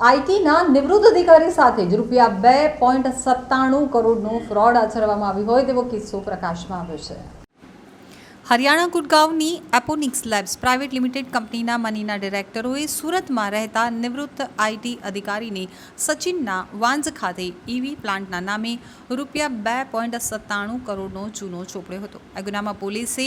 આઈટીના નિવૃત્ત અધિકારી સાથે જ રૂપિયા બે પોઈન્ટ સત્તાણું કરોડનું ફ્રોડ આચરવામાં આવ્યું હોય તેવો કિસ્સો પ્રકાશમાં આવ્યો છે. હરિયાણા ગુડગાંવની એપોનિક્સ લેબ્સ પ્રાઇવેટ લિમિટેડ કંપનીના મનીના ડિરેક્ટરોએ સુરતમાં રહેતા નિવૃત્ત આઈટી અધિકારીને સચિનના વાંઝ ખાતે ઈવી પ્લાન્ટના નામે રૂપિયા બે પોઈન્ટ સત્તાણું કરોડનો ચૂનો ચોપડ્યો હતો. આ ગુનામાં પોલીસે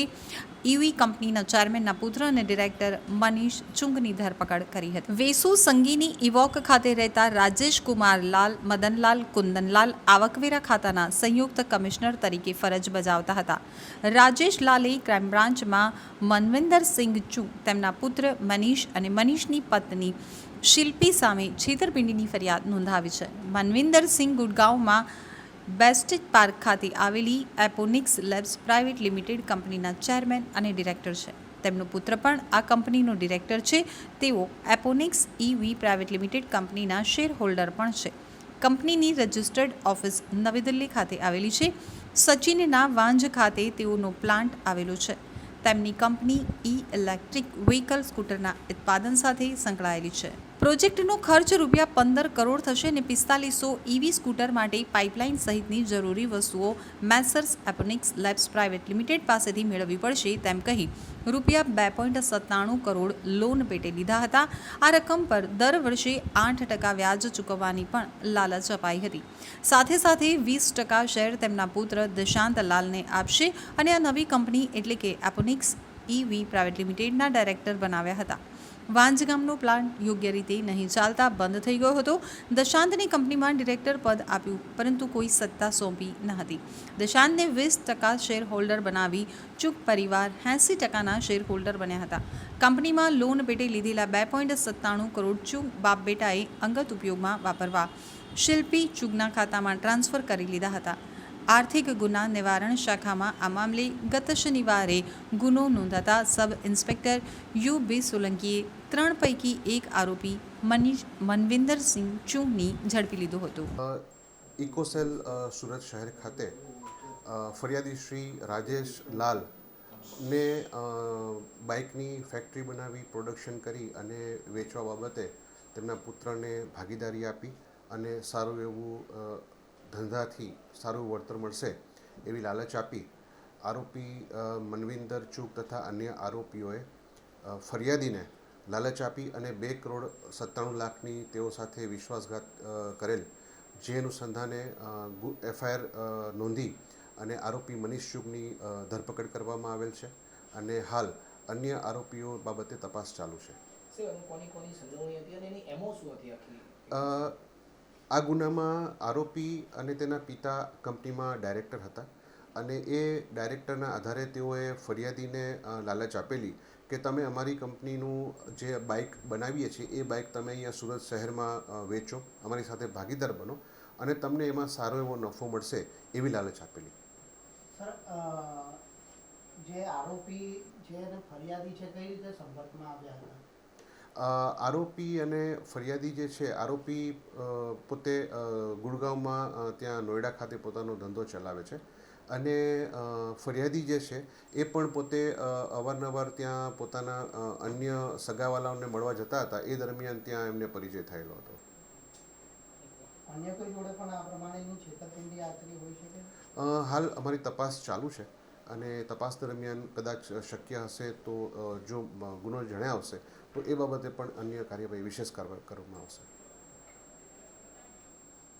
ઈવી કંપનીના ચેરમેનના પુત્ર અને ડિરેક્ટર મનીષ ચુંગની ધરપકડ કરી હતી. વેસુ સંગીની ઇવોક ખાતે રહેતા રાજેશ કુમાર લાલ, મદનલાલ કુંદનલાલ આવકવેરા ખાતાના સંયુક્ત કમિશનર તરીકે ફરજ બજાવતા હતા. રાજેશ લાલે ક્રાઇમ બ્રાન્ચમાં મનવિંદર સિંઘ ચુ, તેમના પુત્ર મનીષ અને મનીષની પત્ની શિલ્પી સામે છેતરપિંડીની ફરિયાદ નોંધાવી છે. મનવિંદર સિંઘ ગુડગાંવમાં બેસ્ટેજ પાર્ક ખાતે આવેલી એપોનિક્સ લેબ્સ પ્રાઇવેટ લિમિટેડ કંપનીના ચેરમેન અને ડિરેક્ટર છે. તેમનો પુત્ર પણ આ કંપનીનો ડિરેક્ટર છે. તેઓ એપોનિક્સ ઈવી પ્રાઇવેટ લિમિટેડ કંપનીના શેર હોલ્ડર પણ છે. કંપનીની રજિસ્ટર્ડ ઓફિસ નવી દિલ્હી ખાતે આવેલી છે. સચિનના વાંઝ ખાતે તેઓનો પ્લાન્ટ આવેલો છે. તેમની કંપની ઈ ઇલેક્ટ્રિક વ્હીકલ સ્કૂટરના ઉત્પાદન સાથે સંકળાયેલી છે. પ્રોજેક્ટનો ખર્ચ રૂપિયા પંદર કરોડ થશે અને પિસ્તાલીસો ઈવી સ્કૂટર માટે પાઇપલાઇન સહિતની જરૂરી વસ્તુઓ messrs Aponix labs private limited પાસેથી મેળવવી પડશે તેમ કહી રૂપિયા બે પોઈન્ટ સત્તાણું કરોડ લોન પેટે લીધા હતા. આ રકમ પર દર વર્ષે આઠ ટકા વ્યાજ ચૂકવવાની પણ લાલચ અપાઈ હતી. સાથે સાથે વીસ ટકા શેર તેમના પુત્ર દશાંત લાલને આપશે અને આ નવી કંપની એટલે કે એપોનિક્સ ઈવી પ્રાઇવેટ લિમિટેડના ડાયરેક્ટર બનાવ્યા હતા. વાંજ ગામનો પ્લાન્ટ યોગ્ય રીતે નહીં ચાલતા બંધ થઈ ગયો હતો. દશાંતની કંપનીમાં ડિરેક્ટર પદ આપ્યું, પરંતુ કોઈ સત્તા સોંપી ન હતી. દશાંતને વીસ ટકા શેર હોલ્ડર બનાવી ચૂક પરિવાર એંસી ટકાના શેર હોલ્ડર બન્યા હતા. કંપનીમાં લોન પેટે લીધેલા બે પોઈન્ટ સત્તાણું કરોડ ચૂક બાપ બેટાએ અંગત ઉપયોગમાં વાપરવા, શિલ્પી ચૂગના ખાતામાં ટ્રાન્સફર કરી લીધા હતા. આર્થિક ગુના નિવારણ શાખામાં આ મામલે ગત શનિવારે ગુનો નોંધાતા સબ ઇન્સ્પેક્ટર યુ બી સોલંકીએ ત્રણ પૈકી એક આરોપી મનીષ મનવિંદરસિંહ ચુંગની ઝડપી લીધો હતો. ઇકોસેલ સુરત શહેર ખાતે ફરિયાદી શ્રી રાજેશ લાલ ને બાઇકની ફેક્ટરી બનાવી પ્રોડક્શન કરી અને વેચવા બાબતે તેમના પુત્રને ભાગીદારી આપી અને સારું એવું ધંધાથી સારું વળતર મળશે એવી લાલચ આપી આરોપી મનવિંદર ચૂક તથા અન્ય આરોપીઓએ ફરિયાદીને લાલચ આપી અને બે કરોડ સત્તાણું લાખની તેઓ સાથે વિશ્વાસઘાત કરેલ. જે અનુસંધાને એફઆઈઆર નોંધી અને આરોપી મનીષ ચૂગની ધરપકડ કરવામાં આવેલ છે અને હાલ અન્ય આરોપીઓ બાબતે તપાસ ચાલુ છે. કોની કોની સંડોવણી હતી અને એની એમો શું હતી આખી? અ, આ ગુનામાં આરોપી અને તેના પિતા કંપનીમાં ડાયરેક્ટર હતા અને એ ડાયરેક્ટરના આધારે તેઓએ ફરિયાદીને લાલચ આપેલી કે તમે અમારી કંપનીનું જે બાઇક બનાવીએ છીએ, એ બાઇક તમે અહીંયા સુરત શહેરમાં વેચો, અમારી સાથે ભાગીદાર બનો અને તમને એમાં સારો એવો નફો મળશે એવી લાલચ આપેલી. સર જે આરોપી જે ફરિયાદી છે, કઈ રીતે સંપર્કમાં આવ્યા હતા? આરોપી અને ફરિયાદી જે છે આરોપી પોતે ગુડગાંવમાં ત્યાં નોઈડા ખાતે પોતાનો ધંધો ચલાવે છે. અને ફરિયાદી જે છે એ પણ પોતે અવારનવાર ત્યાં પોતાના અન્ય સગાવાલાઓને મળવા જતા હતા. એ દરમિયાન ત્યાં એમને પરિચય થયેલો હતો. અન્ય કોઈ જોડે પણ આ પ્રમાણેની છેતરપિંડી આચરી હોઈ શકે? હાલ અમારી તપાસ ચાલુ છે. અને તપાસ દરમિયાન કદાચ શક્ય હશે તો જો ગુનો જણાવશે તો એ બાબતે પણ અન્ય કાર્યવાહી વિશેષ કરવામાં આવશે.